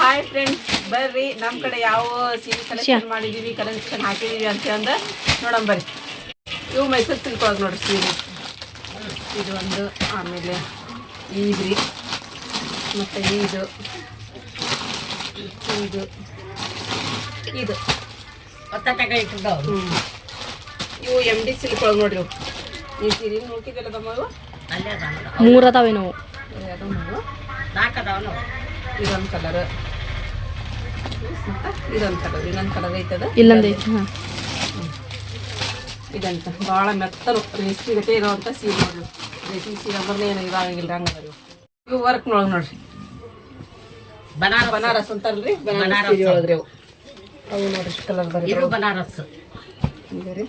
Hi friends ಬರ್ರಿ. ನಮ್ಮ ಕಡೆ ಯಾವ ಸೀರೆ ಕಲೆಕ್ಷನ್ ಮಾಡಿದೀವಿ ಕಲೆಕ್ಷನ್ ಹಾಕಿದೀವಿ ಅಂತ ಅಂದ ನೋಡಮ್ ಬರ್ರಿ. ಇವು ಮೈಸೂರು ಸಿಲ್ಕ್ ಒಳಗೆ ನೋಡ್ರಿ ಸೀರೆ ಇದು ಒಂದು ಆಮೇಲೆ ಈದ್ರಿ. ಮತ್ತು ಇದು. ಇದು. ಇದು. ಹ್ಞೂ ಇವು ಎಂ ಡಿ ಸಿಲ್ಕ್ ಒಳಗೆ ನೋಡ್ರಿ ಇವು. ಈ ಸೀರೆ ನೋಡ್ತಿದ್ದಲ್ಲ ತಮ್ಮ ಅದಾವ. ಮೂರ್ ನಾಲ್ಕು ಅದಾವ ನಾವು ಇದೊಂದು ಕಲರ್ ಇದೊಂದು ಕಲರ್ ಇನ್ನೊಂದು ಕಲರ್ ಐತದ? ಇಲ್ಲೊಂದೈತಿ ಹಾಂ. ಇದಂತ? ಭಾಳ ಮೆತ್ತಲು ರೇಷ್ಮೆ ಗತೆ ಇರೋವಂಥ ಸೀರೆ ನೋಡ್ರಿ. ರೇಷ್ಮೆ ಸೀರೆ ಬರ್ಲಿ ಏನು ಇದಾಗಿಲ್ಲ ಹಂಗೆ ಇವು. ವರ್ಕ್ ನೋಡೋಣ ನೋಡ್ರಿ. ಬನಾರಸ್. ಬನಾರಸ್ ಅಂತಾರಲ್ರಿ? ಬನಾರಸ್ ಬನಾರಸ್. ಸೀರೆ ಒಳಗ್ರಿ ಅವು. ಅವು ನೋಡ್ರಿ ಇಷ್ಟು ಕಲರ್ ಇದು ಬರೀ ಬನಾರಸ್. ರೀ.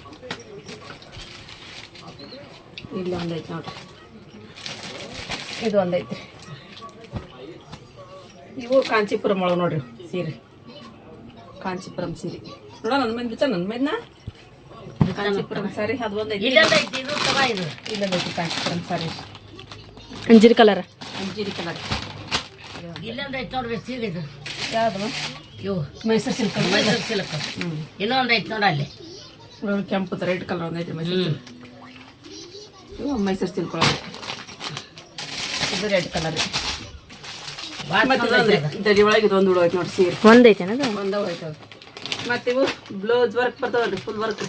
ಇಲ್ಲಿ ಒಂದೈತಿ ನೋಡ್ರಿ. ಇದು ಒಂದೈತಿ ಇವು ಕಾಂಚೀಪುರಂ ಒಳಗೆ ನೋಡ್ರಿ ಸೀರೆ. ಕಾಂಚೀಪುರಂ ಸೀರೆ. ನೋಡ ನನ್ನ ಮೇಲೆ ಬಿಚ್ಚ ನನ್ನ ಮೇಲೆ ಕಾಂಚೀಪುರಂ ಸಾರಿ ಅದು ಒಂದು ಇಲ್ಲ ಇಲ್ಲೊಂದೈತಿ ಕಾಂಚೀಪುರಂ ಸಾರಿ. ಅಂಜಿರಿ ಕಲರ್. ಅಂಜೀರಿ ಕಲರ್. ಇಲ್ಲೊಂದು ಐತಿ ನೋಡ್ರಿ ಸೀರೆ ಇದು. ಯಾವ್ದು? ಇವು. Mysore silk Mysore silk. ಹ್ಞೂ ಇನ್ನೊಂದು ಐತಿ ನೋಡಿ ಅಲ್ಲಿ ಕೆಂಪು ರೆಡ್ ಕಲರ್ ಒಂದೈತಿ ಮೈಸೂರು ಇವು ಮೈಸೂರು ಸಿಲ್ಕ್ ಒಳಗೆ. ಇದು ರೆಡ್ ಕಲರ್ ಭಾಳ ಮತ್ತೆ ಚಂದ ಐತಿ ಇದೊಂದು ದಡಿ ಒಳಗೆ ಇದೊಂದು ಹುಡುಗ ಐತಿ ನೋಡಿ ಸೀರೆ. ಒಂದೈತೇನದು ಒಂದ ಹೋಯ್ತದ ಮತ್ತೆ ಇವು ಬ್ಲೌಸ್ ವರ್ಕ್ ಬರ್ತಾವಲ್ರಿ ಫುಲ್ ವರ್ಕ್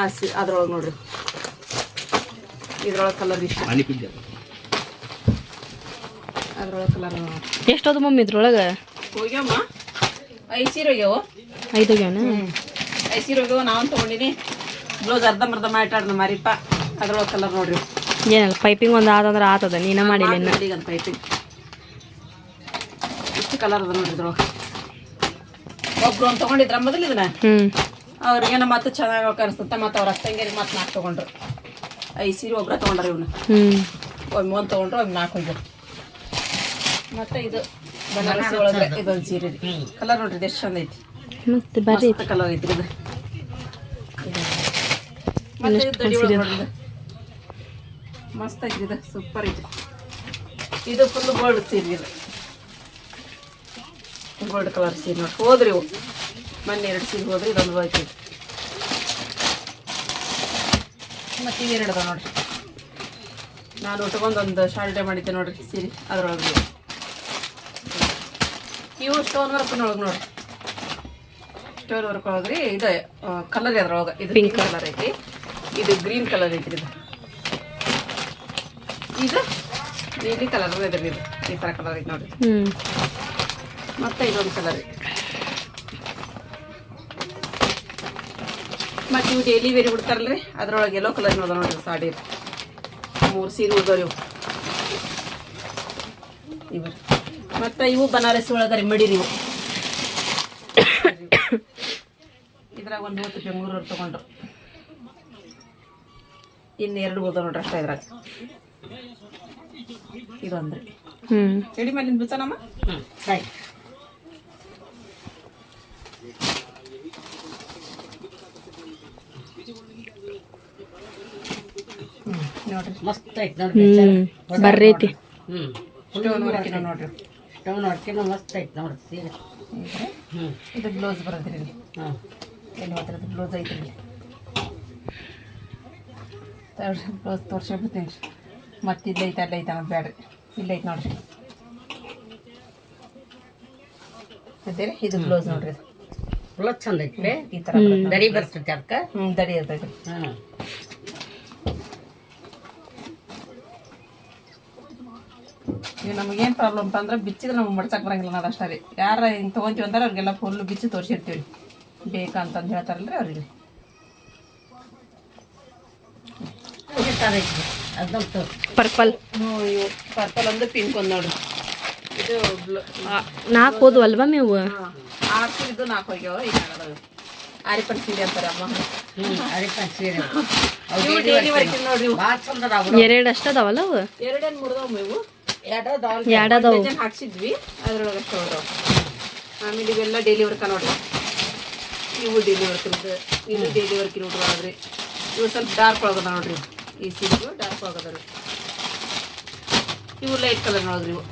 ಆ ಸಿ ಅದ್ರೊಳಗೆ ನೋಡ್ರಿ. ಇದ್ರೊಳಗೆ ಕಲರ್ ಇಷ್ಟ. ಅದ್ರೊಳಗೆ ಕಲರ್ ಎಷ್ಟೋದು ಮಮ್ಮಿ ಇದ್ರೊಳಗೆ? ಹೋಗ್ಯಾವ ಐದು ಸೀರೆ ಹೋಗ್ಯಾವ. ಐದು ಹೋಗ್ಯಾವನ? ಐದು ಸೀರೆ ಹೋಗ್ಯಾವ ನಾವೊಂದು ತೊಗೊಂಡಿನಿ ಬ್ಲೌಸ್ ಅರ್ಧಂಬರ್ಧ ಮಾಟಾಡ್ದ ಮಾರಿಪ್ಪ. ಅದ್ರೊಳಗೆ ಕಲರ್ ನೋಡ್ರಿ. ಏನಲ್ಲ ಪೈಪಿಂಗ್ ಒಂದು ಆದಂದ್ರೆ ಆತದ ನೀನ ಮಾಡಿಲ್ಲ ಪೈಪಿಂಗ್ ಕಲರ್ ಅದ ನೋಡ್ರಿ ಇದ್ರೊಳಗೆ. ಒಬ್ರು ಒಂದು ತಗೊಂಡಿದ್ರ ಮೊದಲು ಇದನ್ನ? ಅವ್ರಿಗೇನ ಮತ್ತೆ ಚೆನ್ನಾಗಿ ಕಾಣಿಸ್ತಂತ ಮತ್ತೆ ಅವ್ರ ಅಕ್ಕಂಗೇರಿಗೆ ಮತ್ತೆ ನಾಲ್ಕು ತಗೊಂಡ್ರು. ಐದು ಸೀರೆ ಒಬ್ರ ತೊಗೊಂಡ್ರು ಇವನು. ಹ್ಮ್. ಒಮ್ಮೆ ಒಂದು ತೊಗೊಂಡ್ರು ಒಮ್ಮೆ ನಾಲ್ಕು ಹೋಗ್ಯಾರ ಮತ್ತೆ ಇದು ಬನಾರಸಿ ಒಳಗೆ ಇದೊಂದು ಸೀರೆ ರೀ. ಕಲರ್ ನೋಡ್ರಿ ಎಷ್ಟು ಚಂದ ಐತಿ. ಮತ್ತೆ ಕಲರ್ ಐತ್ರಿ ಇದು. ಮತ್ತೆ ಇದು ದಡಿ ಒಳಗೆ ಮಸ್ತ್ ಐತ್ರಿ ಇದು. ಸೂಪರ್ ಐತಿ ಇದು ಫುಲ್ ಗೋಲ್ಡ್ ಸೀರೆ ಇದು. ಗೋಲ್ಡ್ ಕಲರ್ ಸೀರೆ ನೋಡಿ ಹೋದ್ರಿ ಇವು. ಮೊನ್ನೆ ಎರಡು ಸೀರೆ ಹೋದ್ರಿ ಇದೊಂದು ಹೋಯ್ತು. ಮತ್ತೆ ಇವೆರಡು ಅದ ನೋಡ್ರಿ. ನಾನು ಉಟ್ಕೊಂಡು ಒಂದು ಶಾಲ್ಟೆ ಮಾಡಿದ್ದೆ ನೋಡ್ರಿ ಸೀರೆ ಅದ್ರೊಳಗೆ. ಇವು. ಸ್ಟೋನ್ ಸ್ಟೋನ್ ವರ್ಕ್ನೊಳಗೆ ನೋಡ್ರಿ. ಸ್ಟೋನ್ ವರ್ಕ್ ಒಳಗ್ರಿ ಇದು ಕಲರ್ ಅದ್ರೊಳಗೆ. ಇದು ಪಿಂಕ್ ಕಲರ್ ಐತಿ. ಇದು ಗ್ರೀನ್ ಕಲರ್ ಐತಿ ಇದು. ಇದು ನೀಲಿ ಕಲರ್ ಇದೆ ಇದು ಈ ಥರ ಕಲರ್ ಐತಿ ನೋಡ್ರಿ. ಮತ್ತೆ ಇದೊಂದು ಕಲರ್ ಮತ್ತೆ ಇವು ಡೈಲಿ ವೇರಿ ಬಿಡ್ತಾರಲ್ರಿ ಅದ್ರೊಳಗೆ ಎಲ್ಲೋ ಕಲರ್ ಅದ ನೋಡ್ರಿ ಸಾಡಿ. ಮೂರು ಸೀರೆ ಉಳ್ದವ್ರಿ ಇವು ಇವು ಮತ್ತೆ ಇವು ಬನಾರಸಿ ಒಳಗರಿ ಮಡಿರಿ ಇವು. ಇದ್ರಾಗ ಒಂದು ಮೂವತ್ತು ಬೆಂಗಳೂರು ತಗೊಂಡ್ರು. ಇನ್ನು ಎರಡು ಉಳ್ದವ್ ನೋಡ್ರಿ ಅಷ್ಟೇ ಇದ್ರಾಗ. ಇದೊಂದ್ರಿ. ಹ್ಮ್. ಎಡಿ ಮೇಲಿಂದ ಬಿಚ್ಚನಮ್ಮ ಹ್ಞೂ ರೈಟ್ ನೋಡ್ರಿ ಮಸ್ತ್ ಐತಿ ನೋಡ್ರಿ ಬರ್ರಿ ಐತಿ ಸ್ಟೋನ್ ವರ್ಕಿನ ನೋಡ್ರಿ. ಸ್ಟವ್ ನೋಡ್ಕೊಂಡು ಮಸ್ತ್ ಐತಿ ನೋಡ್ರಿ ಸೀರೆ. ಹ್ಞೂ ಇದು ಬ್ಲೌಸ್ ಬರೋದ್ರಿ ಹಾಂ. ಎಲ್ಲಿ ಹೋದ್ರದ್ದು ಬ್ಲೌಸ್ ಐತ್ರಿ ಬ್ಲೌಸ್ ತೋರ್ಸ್ಬಿಡ್ತೀನಿ ರೀ. ಮತ್ತೆ ಇಲ್ಲಿ ಐತೆ ಅಲ್ಲಿ ಐತೆ ಅನ್ನೋದು ಬೇಡ್ರಿ ಇಲ್ಲಿ ಐತೆ ನೋಡ್ರಿ. ಅದೇ ಇದು ಬ್ಲೌಸ್ ನೋಡ್ರಿ ಇದು. ಫುಲ್ ಚಂದ ಐತಿ ಈ ತರ. ದಡಿ ಬರ್ತೈತಿ ಅದಕ್ಕೆ ಹ್ಮ್ ದಡಿ ಇರ್ತೈತಿ ಹಾಂ. ಈಗ ನಮಗೇನು ಪ್ರಾಬ್ಲಮ್ ಅಂದ್ರೆ ಬಿಚ್ಚಿದ್ರೆ ನಮ್ಗೆ ಮಡ್ಸಕ್ ಬರಂಗಿಲ್ಲ ನಾವು ಅಷ್ಟೇ ರೀ. ಯಾರ ಹಿಂಗೆ ತೊಗೊಂತೀವಿ ಅಂದ್ರೆ ಅವ್ರಿಗೆಲ್ಲ ಫುಲ್ ಬಿಚ್ಚಿ ತೋರಿಸಿರ್ತೀವಿ ಬೇಕಂತಂದು ಹೇಳ್ತಾರಲ್ರಿ ಅವ್ರಿಗೆ. ಈ ಥರ ಐತಿ ಅದಂತೂ ಪರ್ಪಲ್ ಹ್ಞೂ ಇವು ಪರ್ಪಲ್ ಒಂದು ಪಿಂಕ್ ಒಂದು ನೋಡ್ರಿ. ಇದು ಬ್ಲೂ ನಾಲ್ಕು ಹೋದ್ವು ಅಲ್ವಾ ಮೇವು ಹಾಂ ಆರು ಇದು ನಾಲ್ಕು ಹೋಗ್ಯಾವ ಈಗ ಆರಿಪನ್ ಸೀರೆ ಅಂತಾರೆ ಅಮ್ಮ. ಸೀರೆ. ಎರಡು ಅಷ್ಟ ಅದಾವಲ್ಲ ಅವು? ಎರಡೇನು ಮುರಿದವು ಇವು. ಎರಡು ಅದಾವ ಎರಡು ಅದಾವು. ಡಜನ್ ಹಾಕ್ಸಿದ್ವಿ. ಅದ್ರೊಳಗೆ ಅಷ್ಟು ಆಮೇಲೆ ಇವೆಲ್ಲ ಡೈಲಿ ವರ್ಕ ನೋಡ್ರಿ. ಇವು ಡೈಲಿ ವರ್ಕ್ ಇದು ಇದು ಡೈಲಿ ವರ್ಕ್ ಇರೋ ನೋಡ್ರಿ ಇವು ಸ್ವಲ್ಪ ಡಾರ್ಕ್ ಒಳಗದ ನೋಡ್ರಿ ಈ ಸೀರೆಗಳು ಡಾರ್ಕ್ ಒಳಗದ ರೀ ಇವು ಲೈಟ್ ಕಲರ್ ನೋಡ್ರಿ ಇವು.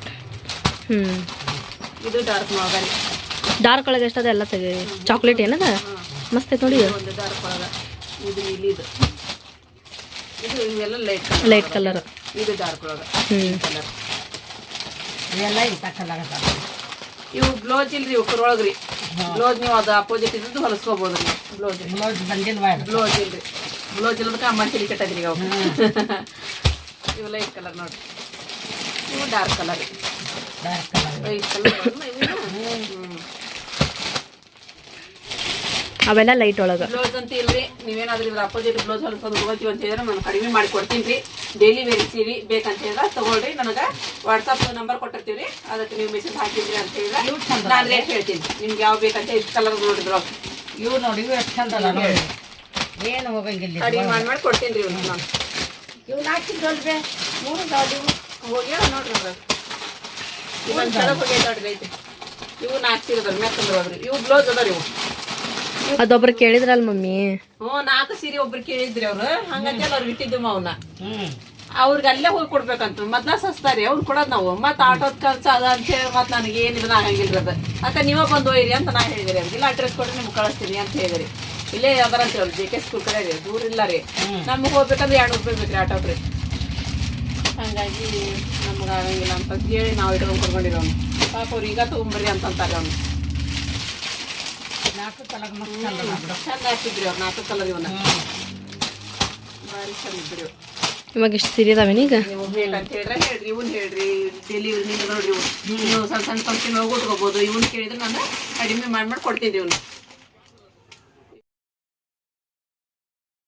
ಹ್ಮ್. ಇದು ಡಾರ್ಕ್ ನೋಡ್ರಿ. ಒಳಗೆ ಎಷ್ಟದ ಎಲ್ಲ ತೆಗೆ ಚಾಕ್ಲೇಟ್ ಏನದ? ಮಸ್ತ್ ಐತೆ ನೋಡಿ. ಇದು. ಒಂದು ಡಾರ್ಕ್ ಒಳಗೆ ಇದು ಇಲ್ಲಿದು ಇದು ಇವೆಲ್ಲ ಲೈಟ್ ಲೈಟ್ ಕಲರ್ ಇವು ಬ್ಲೌಸ್ ಇಲ್ರಿ ಇವು ಕುರೊಳಗ್ರಿ. ಬ್ಲೌಸ್ ನೀವು ಅದು ಅಪೋಸಿಟ್ ಇದ್ದು ಹೊಲಿಸ್ಕೋಬೋದು ರೀ ಬ್ಲೌಸ್ ಬ್ಲೌಸ್ ಬಂದಿಲ್ವಾ? ಬ್ಲೌಸ್ ಇಲ್ರಿ. ಬ್ಲೌಸ್ ಇಲ್ಲದಕ್ಕೆ ಅಮ್ಮ ತಲೆ ಕೆಟ್ಟದ್ರಿ ಈಗ ಅವು. ಇವು ಲೈಟ್ ಕಲರ್ ನೋಡ್ರಿ. ಇವು dark colour dark colour light colour ಹ್ಞೂ ಅವೆಲ್ಲ ಲೈಟ್ ಒಳಗೆ. ಬ್ಲೌಸ್ ಅಂತ ಇಲ್ರಿ ನೀವೇನಾದ್ರೂ ಇದ್ರ ಅಪೋಸಿಟ್ ಬ್ಲೌಸ್ ಹೊಲ್ಕೊಂಡು ಹೋಗ್ತೀವಿ ಅಂತ ಹೇಳಿದ್ರೆ ನಾನು ಕಡಿಮೆ ಮಾಡಿ ಕೊಡ್ತೀನಿ ರೀ. ಡೈಲಿ ವೇರ್ ಸೀರೆ ಬೇಕಂತ ಹೇಳಿದ್ರೆ ತಗೊಳ್ರಿ. ನನಗೆ ವಾಟ್ಸಪ್ ನಂಬರ್ ಕೊಟ್ಟಿರ್ತೀವಿ ಅದಕ್ಕೆ ನೀವು ಮೆಸೇಜ್ ಹಾಕಿದ್ರಿ ಅಂತ ಹೇಳಿದ್ರೆ ನಾನು ರೇಟ್ ಹೇಳ್ತೀನಿ. ನಿಮ್ಗೆ ಯಾವ ಬೇಕಂತ ಇಷ್ಟು ಕಲರ್ ನೋಡಿದ್ರು. ಇವು ನೋಡಿ ಇವು ಎಷ್ಟು ಚಂದ ಅದ ನೋಡಿ. ಏನು ಹೋಗಂಗಿಲ್ಲ. ಕಡಿಮೆ ಮಾಡಿ ಮಾಡಿ ಕೊಡ್ತೀನಿ ರೀ ಇವ್ನು ನಾನು. ಇವು ನಾಲ್ಕಿದ್ದಲ್ವೇ ಮೂರು ಗಾಡಿ. ಇವು ಹೋಗ್ಯಾವ ನೋಡ್ರಿ ಇವನ್ ಇವೊಂದು ಕೆಳಗೆ ಹೋಗಿ ನೋಡ್ರಿ ಐತಿ. ಇವು ನಾಲ್ಕು ಸೀರೆ ಹೋದ್ರಿ. ಇವು ಬ್ಲೌಸ್ ಅದಾವ ಇವು ಅದೊಬ್ರು ಕೇಳಿದ್ರಲ್ಲ ಮಮ್ಮಿ. ಹ್ಞೂ ನಾಲ್ಕು ಸೀರೆ ಒಬ್ರು ಕೇಳಿದ್ರಿ ಅವ್ರು. ಹಂಗಂತ ಅವ್ರು ಬಿಟ್ಟಿದ್ದು ಅವ್ನ. ಅವ್ರಿಗೆ ಅಲ್ಲೇ ಹೋಗಿ ಕೊಡ್ಬೇಕಂತ. ಮತ್ತ ಸಸ್ತಾರಿ ಅವ್ರು ಕೊಡೋದ್ ನಾವು. ಮತ್ ಆಟೋದ್ ಖರ್ಚು ಅದ ಅಂತ ಹೇಳಿ ಮತ್ತೆ ನನಗೆ ಏನಿಲ್ಲ ಹಂಗಿಲ್ರಿ ಅದ. ಅಕ್ಕ ನೀವ ಬಂದು ಒಯ್ರಿ ಅಂತ ನಾ ಹೇಳಿದ್ರಿ ಅವ್ರಿಗೆ. ಇಲ್ಲ ಅಡ್ರೆಸ್ ಕೊಡ್ರಿ ನಿಮ್ಗೆ ಕಳಿಸ್ತೀನಿ ಅಂತ ಹೇಳಿದ್ರಿ ಇಲ್ಲೇ ಯಾವ್ದಾರ ಅಂತ ಹೇಳಿ ಜೆ ಕೆ ಸ್ಕೂಲ್ ಕಡೆ ರೀ. ದೂರ ಇಲ್ಲ ರೀ. ನಮ್ಗೆ ಹೋಗ್ಬೇಕಂದ್ರೆ ಎರಡು ರೂಪಾಯಿ ಬೇಕ್ರಿ ಆಟೋಕ್ ರೀ. ಹಂಗಾಗಿ ನಮ್ಗೆ ಆಗಂಗಿಲ್ಲ ಅಂತ ಹೇಳಿ ನಾವು ಇಟ್ಕೊಂಡು ಕೊಡ್ಕೊಂಡಿರೋನು ಪಾಪ ಅವ್ರು ಈಗ ತೊಗೊಂಬರ್ರಿ ಅಂತಂತಾರೆ ಅವ್ನು. ನಾಲ್ಕು ಕಲರ್ ಮಸ್ತ್ ಚಂದ ಅದಾವ ಬಿಡು. ಚಂದ ಹಾಕಿದ್ರಿ ಅವ್ರು ನಾಲ್ಕು ಕಲರ್ ಇವನ್ನ. ಭಾರಿ ಚಂದ ಇದ್ರಿ. ಇವಾಗ ಎಷ್ಟು ಸೀರೆ ಅದಾವೇನೀಗ ನೀವು ಬೇಕಂತ ಹೇಳಿದ್ರೆ ಹೇಳ್ರಿ ಇವನ್ ಹೇಳ್ರಿ ಡೆಲಿವರಿ ನೀವು ನೋಡ್ರಿ ಇವ್ನು ನೀವು ಸಣ್ಣ ಸಣ್ಣ ಫಂಕ್ಷನ್ ಹೋಗಿ ಉಟ್ಕೋಬೋದು ಇವನ್ ಕೇಳಿದ್ರೆ ನಾನು ಕಡಿಮೆ ಮಾಡಿ ಮಾಡಿ ಕೊಡ್ತೀನಿ ಇವ್ನು